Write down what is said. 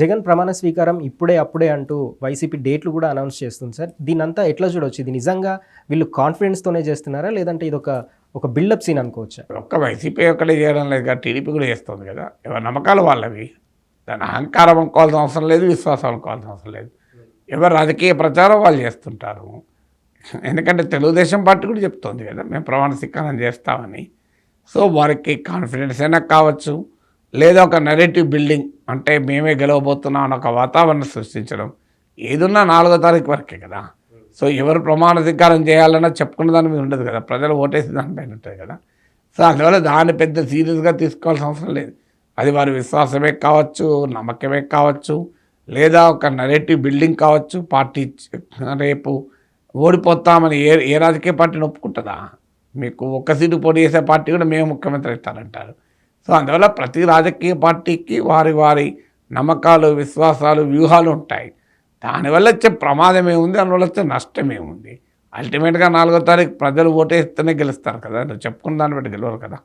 జగన్ ప్రమాణ స్వీకారం ఇప్పుడే అప్పుడే అంటూ వైసీపీ డేట్లు కూడా అనౌన్స్ చేస్తుంది సార్. దీనంతా ఎట్లా చూడవచ్చు ఇది నిజంగా వీళ్ళు కాన్ఫిడెన్స్తోనే చేస్తున్నారా? లేదంటే ఇది ఒక ఒక బిల్డప్ సీన్ అనుకోవచ్చా? ఒక్క వైసీపీ ఒక్కడే చేయడం లేదు కదా టీడీపీ కూడా చేస్తుంది కదా. ఎవరి నమ్మకాలు వాళ్ళవి. దాని అహంకారం అనుకోవాల్సిన అవసరం లేదు విశ్వాసం అనుకోవాల్సిన అవసరం లేదు. ఎవరు రాజకీయ ప్రచారం వాళ్ళు చేస్తుంటారు. ఎందుకంటే తెలుగుదేశం పార్టీ కూడా చెప్తోంది కదా మేము ప్రమాణ స్వీకారం చేస్తామని. సో వారికి కాన్ఫిడెన్స్ అయినా కావచ్చు లేదా ఒక నెరేటివ్ బిల్డింగ్ అంటే మేమే గెలవబోతున్నాం అన్న ఒక వాతావరణం సృష్టించడం. ఏదున్నా నాలుగో తారీఖు వరకే కదా. సో ఎవరు ప్రమాణ చేయాలన్నా చెప్పుకున్న దాని మీద ఉండదు కదా. ప్రజలు ఓటేసి దానిపైన ఉంటుంది కదా. సో అందువల్ల దాన్ని పెద్ద సీరియస్గా తీసుకోవాల్సిన అవసరం లేదు. అది వారి విశ్వాసమే కావచ్చు నమ్మకమే కావచ్చు లేదా ఒక నెరేటివ్ బిల్డింగ్ కావచ్చు పార్టీ రేపు ఓడిపోతామని ఏ ఏ రాజకీయ పార్టీని ఒప్పుకుంటుందా మీకు ఒక్క సీటు పోటీ చేసే పార్టీ కూడా మేము ముఖ్యమంత్రి అవుతారంటారు సో అందువల్ల ప్రతి రాజకీయ పార్టీకి వారి వారి నమ్మకాలు విశ్వాసాలు వ్యూహాలు ఉంటాయి. దానివల్ల వచ్చే ప్రమాదం ఏముంది? దానివల్ల వచ్చే నష్టం ఏముంది? అల్టిమేట్గా నాలుగో తారీఖు ప్రజలు ఓటేస్తేనే గెలుస్తారు కదా. నువ్వు చెప్పుకున్న దాన్ని బట్టి గెలవరు కదా.